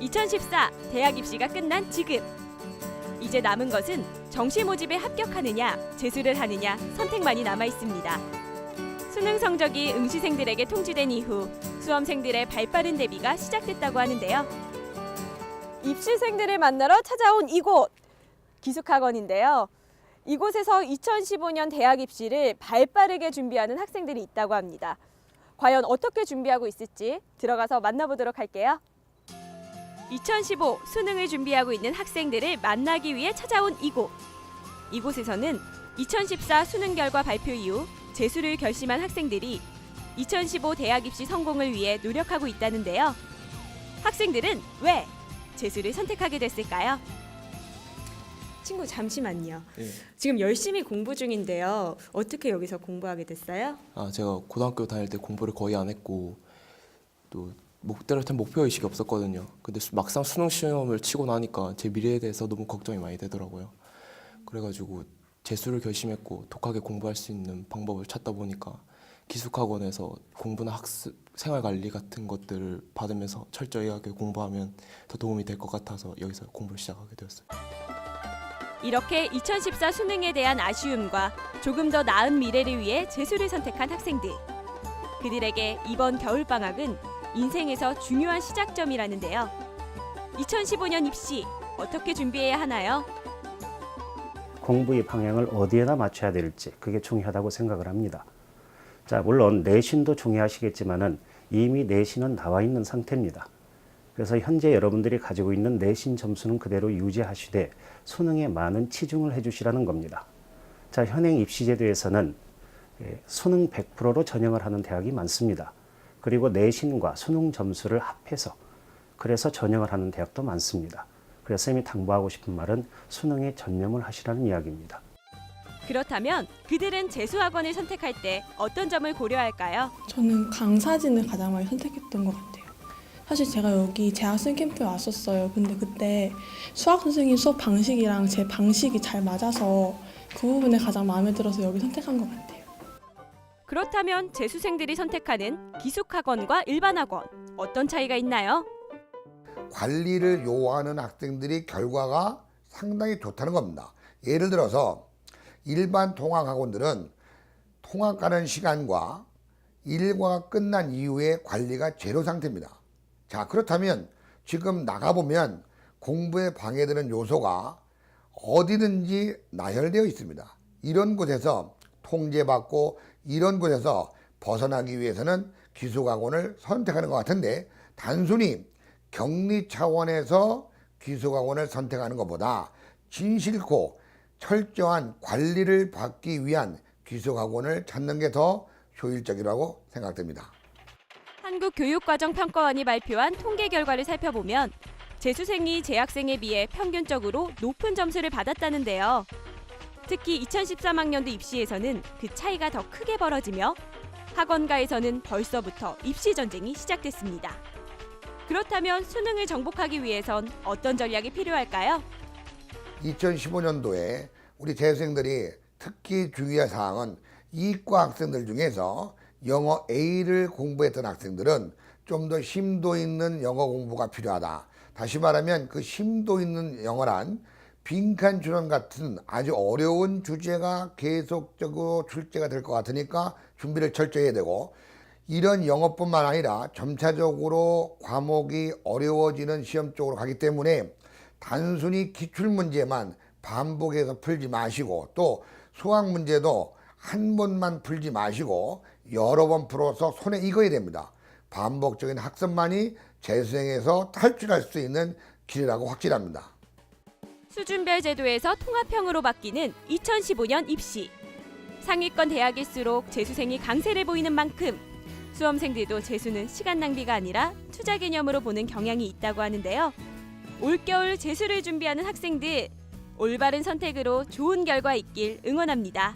2014 대학 입시가 끝난 지금 이제 남은 것은 정시 모집에 합격하느냐 재수를 하느냐 선택만이 남아 있습니다. 수능 성적이 응시생들에게 통지된 이후 수험생들의 발빠른 대비가 시작됐다고 하는데요. 입시생들을 만나러 찾아온 이곳 기숙학원인데요. 이곳에서 2015년 대학 입시를 발빠르게 준비하는 학생들이 있다고 합니다. 과연 어떻게 준비하고 있을지 들어가서 만나보도록 할게요. 2015 수능을 준비하고 있는 학생들을 만나기 위해 찾아온 이곳. 이곳에서는 2014 수능 결과 발표 이후 재수를 결심한 학생들이 2015 대학 입시 성공을 위해 노력하고 있다는데요. 학생들은 왜 재수를 선택하게 됐을까요? 친구 잠시만요. 예. 지금 열심히 공부 중인데요. 어떻게 여기서 공부하게 됐어요? 아 제가 고등학교 다닐 때 공부를 거의 안 했고 또 목대로한 목표 의식이 없었거든요. 근데 수- 막상 수능 시험을 치고 나니까 제 미래에 대해서 너무 걱정이 많이 되더라고요. 그래가지고 재수를 결심했고 독하게 공부할 수 있는 방법을 찾다 보니까 기숙학원에서 공부나 학습 생활 관리 같은 것들을 받으면서 철저히 하게 공부하면 더 도움이 될 것 같아서 여기서 공부를 시작하게 되었어요. 이렇게 2014 수능에 대한 아쉬움과 조금 더 나은 미래를 위해 재수를 선택한 학생들. 그들에게 이번 겨울 방학은 인생에서 중요한 시작점이라는데요. 2015년 입시 어떻게 준비해야 하나요? 공부의 방향을 어디에다 맞춰야 될지 그게 중요하다고 생각을 합니다. 자, 물론 내신도 중요하시겠지만은 이미 내신은 나와 있는 상태입니다. 그래서 현재 여러분들이 가지고 있는 내신 점수는 그대로 유지하시되 수능에 많은 치중을 해주시라는 겁니다. 자, 현행 입시제도에서는 예, 수능 100%로 전형을 하는 대학이 많습니다. 그리고 내신과 수능 점수를 합해서 그래서 전형을 하는 대학도 많습니다. 그래서 쌤이 당부하고 싶은 말은 수능에 전념을 하시라는 이야기입니다. 그렇다면 그들은 재수학원을 선택할 때 어떤 점을 고려할까요? 저는 강사진을 가장 많이 선택했던 것 같아요. 사실 제가 여기 재학생 캠프에 왔었어요. 근데 그때 수학 선생님 수업 방식이랑 제 방식이 잘 맞아서 그 부분에 가장 마음에 들어서 여기 선택한 것 같아요. 그렇다면 재수생들이 선택하는 기숙학원과 일반학원 어떤 차이가 있나요? 관리를 요하는 학생들이 결과가 상당히 좋다는 겁니다. 예를 들어서 일반 통학학원들은 통학 가는 시간과 일과가 끝난 이후에 관리가 제로 상태입니다. 자, 그렇다면 지금 나가보면 공부에 방해되는 요소가 어디든지 나열되어 있습니다. 이런 곳에서 통제받고 이런 곳에서 벗어나기 위해서는 기숙학원을 선택하는 것 같은데 단순히 격리 차원에서 기숙학원을 선택하는 것보다 진실코 철저한 관리를 받기 위한 기숙학원을 찾는 게 더 효율적이라고 생각됩니다. 한국교육과정평가원이 발표한 통계 결과를 살펴보면 재수생이 재학생에 비해 평균적으로 높은 점수를 받았다는데요. 특히 2013학년도 입시에서는 그 차이가 더 크게 벌어지며 학원가에서는 벌써부터 입시 전쟁이 시작됐습니다. 그렇다면 수능을 정복하기 위해선 어떤 전략이 필요할까요? 2015년도에 우리 재수생들이 특히 주의할 사항은 이과 학생들 중에서 영어 A를 공부했던 학생들은 좀 더 심도 있는 영어 공부가 필요하다. 다시 말하면 그 심도 있는 영어란 빈칸 줄원 같은 아주 어려운 주제가 계속적으로 출제가 될 것 같으니까 준비를 철저히 해야 되고 이런 영어뿐만 아니라 점차적으로 과목이 어려워지는 시험 쪽으로 가기 때문에 단순히 기출 문제만 반복해서 풀지 마시고 또 수학 문제도 한 번만 풀지 마시고 여러 번 풀어서 손에 익어야 됩니다. 반복적인 학습만이 재수생에서 탈출할 수 있는 길이라고 확실합니다. 수준별 제도에서 통합형으로 바뀌는 2015년 입시. 상위권 대학일수록 재수생이 강세를 보이는 만큼 수험생들도 재수는 시간 낭비가 아니라 투자 개념으로 보는 경향이 있다고 하는데요. 올겨울 재수를 준비하는 학생들 올바른 선택으로 좋은 결과 있길 응원합니다.